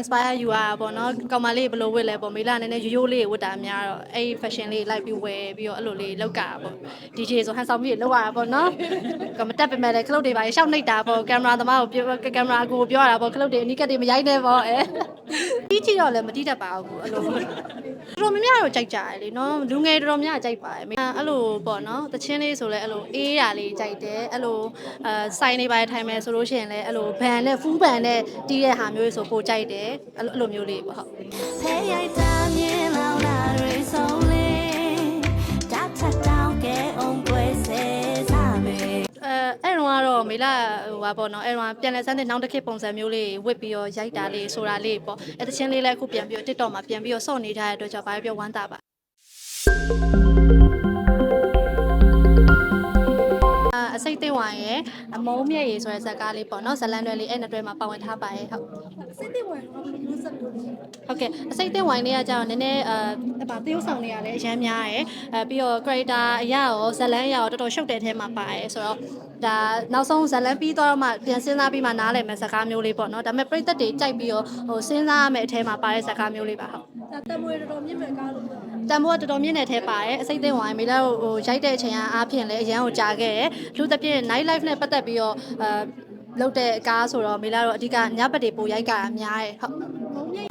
inspire ယူရတာပေါ့နော်ကောင်မလေးဘယ်လိုဝတ်လဲပေါ့မေလာနည်းနည်းရိုးရိုးလေးဝတ်တာများတော့အဲ့ဒီ fashion လေးလိုက်ပြီးဝယ်ပြီးတော့အဲ့လိုလေးလောက်ကတာပေါ့ DJ ဆိုဟန်ဆောင်ပြီးလောက်ရတာပေါ့နော်ကမတက်ပေမဲ့လည်းခလုတ်တွေပါရှောက်နှိပ်တာပေါ့ကင်မရာသမားကိုပြောကင်မရာကိုပြောရတာပေါ့ခလုတ်တွေအနီးကပ်တွေမရိုက်နဲ့ပေါ့အဲ တီးကြည့်တော့လည်းမတီးတတ်ပါဘူးအဲ့လိုတော်တော်များများတော့ကြိုက်ကြတယ်လေနော်လူငယ်တော်တော်များကြိုက်ပါတယ်အဲ့လိုပေါ့နော်တချင်းလေးဆိုလဲအဲ့လိုအေးရလေးကြိုက်တယ်အဲ့လိုအဲစိုင်းနေပါထိုင်မယ်ဆိုလို့ရှိရင်လည်းအဲ့လိုဘန်နဲ့ဖူးဘန်နဲ့တီးတဲ့ဟာမျိုးဆိုပိုကြိုက်တယ်အဲ့လိုအဲ့လိုမျိုးလေးပေါ့ဟုတ် တော့ကတော့မေလာဟိုပါပေါ့နော်အဲ့တော့ပြန်လဲစမ်းတဲ့နောက်တစ်ခေတ်ပုံစံမျိုးလေးဝစ်ပြီးတော့ရိုက်တာလေးဆိုတာလေးပေါ့အဲ့တချင်းလေးလည်းအခုပြန်ပြီးတော့ TikTok မှာပြန်ပြီးတော့စော့နေထားတဲ့အတွက်ကြောင့်ဘာပဲပြောဝမ်းသာပါ သိမ့်ဝိုင်ရဲ့အမုံမြက်ရည်ဆိုတဲ့ဇာတ်ကားလေးပေါ့နော်ဇလန်တွေလေးအဲ့နှစ်တွဲမှာပါဝင်ထားပါရဲ့ဟုတ်စိတ်သိဝင်တော့ဘယ်လိုဆက်လို့လဲဟုတ်ကဲ့အစိတ်သိမ့်ဝိုင်လေးကကြာတော့နည်းနည်းအဲဗာတရုပ်ဆောင်တွေကလည်းအရမ်းများရယ်အဲပြီးတော့ character အရာရောဇလန်အရာရောတော်တော်ရှုပ်တဲ့အထဲမှာပါတယ်ဆိုတော့ဒါနောက်ဆုံးဇလန်ပြီးတော့မှပြန်စဉ်းစားပြီးမှနားလည်မယ်ဇာတ်ကားမျိုးလေးပေါ့နော်ဒါပေမဲ့ပြိသက်တွေကြိုက်ပြီးတော့ဟိုစဉ်းစားရမယ့်အထဲမှာပါတဲ့ဇာတ်ကားမျိုးလေးပါဟုတ်ဒါတမွေတော်တော်မြင့်မဲ့ကားလို့ပြော တန်ဖိုးကတော်တော်မြင့်တဲ့ထဲပါတယ်အစိတ်သိမ့်ဝိုင်မေလာကိုဟိုရိုက်တဲ့အချိန်ကအားဖြင့်လည်းအရန်ကိုကြာခဲ့တယ်လူတစ်ပြည့် night life နဲ့ပတ်သက်ပြီးတော့အဲလုပ်တဲ့ကားဆိုတော့မေလာတော့အဓိကညဘက်တွေပိုရိုက်ကြတာများတယ်ဟုတ်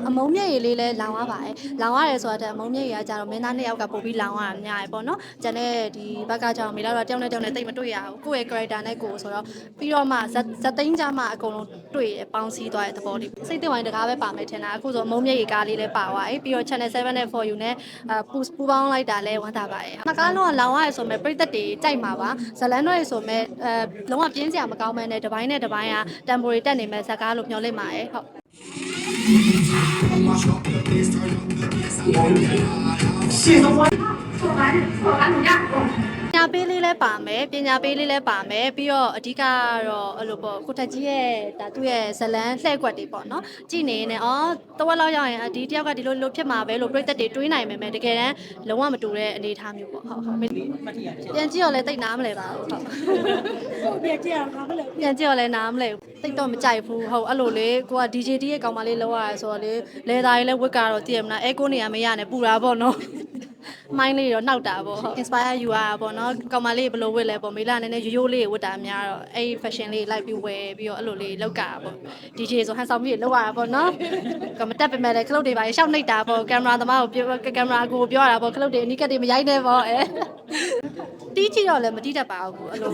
အမုံမြက်ရည်လေးလည်းလောင်ရပါတယ်လောင်ရတယ်ဆိုတာတဲ့အမုံမြက်ရည်ကကြတော့မင်းသားနှစ်ယောက်ကပို့ပြီးလောင်ရတာများရယ်ပေါ့နော်ကျန်တဲ့ဒီဘက်ကကြောင့်မေလာတော့တယောက်နဲ့တယောက်နဲ့တိတ်မတွေ့ရဘူးကိုယ့်ရဲ့ character နဲ့ကိုယ်ဆိုတော့ပြီးတော့မှဇက်ဇက်သိန်းကြမှအကုန်လုံးတွေ့ရပေါင်းစည်းသွားတဲ့သဘောလေးစိတ်သိဝိုင်းတကားပဲပါမယ်ထင်တာအခုဆိုအမုံမြက်ရည်ကားလေးလည်းပါသွားပြီပြီးတော့ channel 7နဲ့ for you နဲ့အပူပူပေါင်းလိုက်တာလည်းဝမ်းသာပါတယ်နှစ်ကားလုံးကလောင်ရတယ်ဆိုမဲ့ပြိသက်တွေကြိုက်မှာပါဇလန်တွေဆိုမဲ့အဲလုံးဝပြင်းစရာမကောင်းမဲနဲ့တစ်ပိုင်းနဲ့တစ်ပိုင်းကတမ်ပိုရီတက်နေမဲ့ဇက်ကားလို့မျှော်လင့်ပါတယ်ဟုတ် 谢谢。我们我们不让。 ပေးလေးလည်းပါမယ်ပညာပေးလေးလည်းပါမယ်ပြီးတော့အဓိကကတော့အဲ့လိုပေါ့ကိုထက်ကြီးရဲ့ဒါသူ့ရဲ့ဇလန်းလှဲ့ကွက်တွေပေါ့နော်ကြည်နေနေအော်တဝက်လောက်ရောက်ရင်ဒီတယောက်ကဒီလိုလိုဖြစ်မှာပဲလို့ပြိသက်တွေတွေးနိုင်မယ်မယ်တကယ်တမ်းလုံးဝမတူတဲ့အနေအထားမျိုးပေါ့ဟုတ်ဟုတ်ပြန်ကြည့်တော့လည်းတိတ်နားမလဲပါဘူးဟုတ်ဟုတ်ပြကြည့်အောင်ဘာမလဲပြန်ကြည့်တော့လည်းနားမလဲဘူးတိတ်တော့မကြိုက်ဘူးဟုတ်အဲ့လိုလေကိုက DJ D ရဲ့ကောင်မလေးလောက်ရတယ်ဆိုတော့လေလဲသားရေးလဲဝစ်ကတော့တည်ရမလားအဲကိုနေရမရနဲ့ပူတာပေါ့နော် မိုင်းလေးတော့နှောက်တာပေါ့ဟုတ် inspire ယူရတာပေါ့နော်ကောင်မလေးဘယ်လိုဝတ်လဲပေါ့မေလာနည်းနည်းရိုးရိုးလေးဝတ်တာများတော့အဲ့ဒီ fashion လေးလိုက်ပြီးဝယ်ပြီးတော့အဲ့လိုလေးလောက်ကတာပေါ့ DJ ဆိုဟန်ဆောင်ပြီးလောက်ရတာပေါ့နော်ကမတက်ပေမဲ့လည်းခလုတ်တွေပါရှောက်နှိပ်တာပေါ့ကင်မရာသမားကိုပြောကင်မရာကိုပြောရတာပေါ့ခလုတ်တွေအနီးကပ်တွေမရိုက်နဲ့ပေါ့အဲ တီးကြည့်တော့လည်းမတီးတတ်ပါဘူးအဲ့လို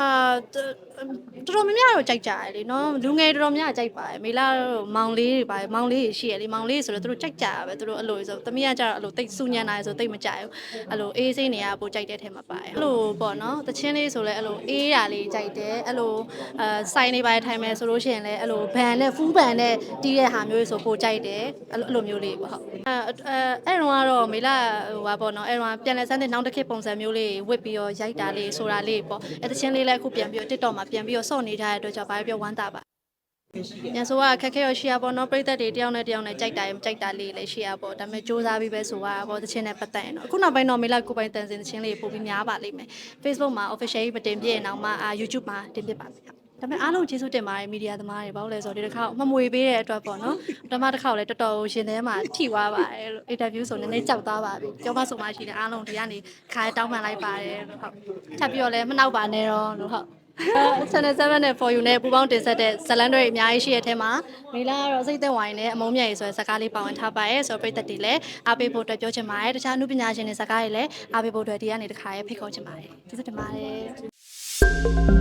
အာတော်တော်များများတော့ကြိုက်ကြတယ်လေနော်လူငယ်တော်တော်များကြိုက်ပါတယ်မေလာတော့မောင်လေးတွေပါတယ်မောင်လေးတွေရှိရလေမောင်လေးဆိုတော့သူတို့ကြိုက်ကြတာပဲသူတို့အဲ့လိုဆိုသမီးကကြတော့အဲ့လိုတိတ်စူညံတာဆိုတိတ်မကြိုက်ဘူးအဲ့လိုအေးစိမ့်နေရပိုကြိုက်တဲ့ထဲမှာပါတယ်အဲ့လိုပေါ့နော်တချင်းလေးဆိုလဲအဲ့လိုအေးရလေးကြိုက်တယ်အဲ့လိုအဲစိုင်းနေပါတယ်ထိုင်မယ်ဆိုလို့ရှိရင်လည်းအဲ့လိုဘန်နဲ့ဖူးဘန်နဲ့တီးတဲ့ဟာမျိုးဆိုပိုကြိုက်တယ်အဲ့လိုအဲ့လိုမျိုးလေးပေါ့ဟုတ်အဲအဲအဲ့တော့ကတော့မေလာဟိုပါပေါ့နော်အဲ့တော့ပြန်လဲစမ်းတဲ့နောက်တစ်ခေတ်ပုံစံမျိုးလေးဝစ်ပြီးတော့ရိုက်တာလေးဆိုတာလေးပေါ့အဲ့တချင်းလေးလည်းအခုပြန်ပြီးတော့ TikTok မှာပြန်ပြီးတော့စော့နေထားတဲ့အတွက်ကြောင့်ဘာပဲပြောဝမ်းသာပါညဆိုကခက်ခဲရရှိရပေါ့နော်ပြိသက်တွေတယောက်နဲ့တယောက်နဲ့ကြိုက်တာရင်ကြိုက်တာလေးလည်းရှိရပေါ့ဒါပေမဲ့စူးစမ်းပြီးပဲဆိုရတာပေါ့တချင်းနဲ့ပတ်သက်ရင်တော့အခုနောက်ပိုင်းတော့မေလာကိုပိုင်တန်စင်တချင်းလေးပို့ပြီးများပါလိမ့်မယ် Facebook မှာ official မတင်ပြရင်တော့မှအာ YouTube မှာတင်ပြပါမယ် ဒါပေမဲ့အားလုံးကျေးဇူးတင်ပါတယ်မီဒီယာသမားတွေဘာလို့လဲဆိုတော့ဒီတစ်ခါမမွေပေးတဲ့အတွက်ပေါ့နော်ပထမတစ်ခါလည်းတော်တော်ရှင်ထဲမှာထိသွားပါတယ်လို့ interview ဆိုနည်းနည်းကြောက်သွားပါပြီကြောမဆိုမှရှိတယ်အားလုံးဒီကနေခါတောင်းပန်လိုက်ပါတယ်လို့ဟုတ်ထပ်ပြီးတော့လည်းမနှောက်ပါနဲ့တော့လို့ဟုတ် channel 7နဲ့ for you နဲ့ပူပေါင်းတင်ဆက်တဲ့ဇလန်တွေအများကြီးရှိတဲ့ထဲမှာမေလာကတော့စိတ်သက်ဝိုင်းနဲ့အမုံမြတ်ရေးဆိုတဲ့ဇာတ်ကားလေးပါဝင်ထားပါရဲ့ဆိုတော့ပြည်သက်တွေလည်းအားပေးဖို့အတွက်ပြောချင်ပါတယ်တခြားအမှုပညာရှင်တွေဇာတ်ကားတွေလည်းအားပေးဖို့အတွက်ဒီကနေတစ်ခါရဲဖိတ်ခေါ်ချင်ပါတယ်ကျေးဇူးတင်ပါတယ်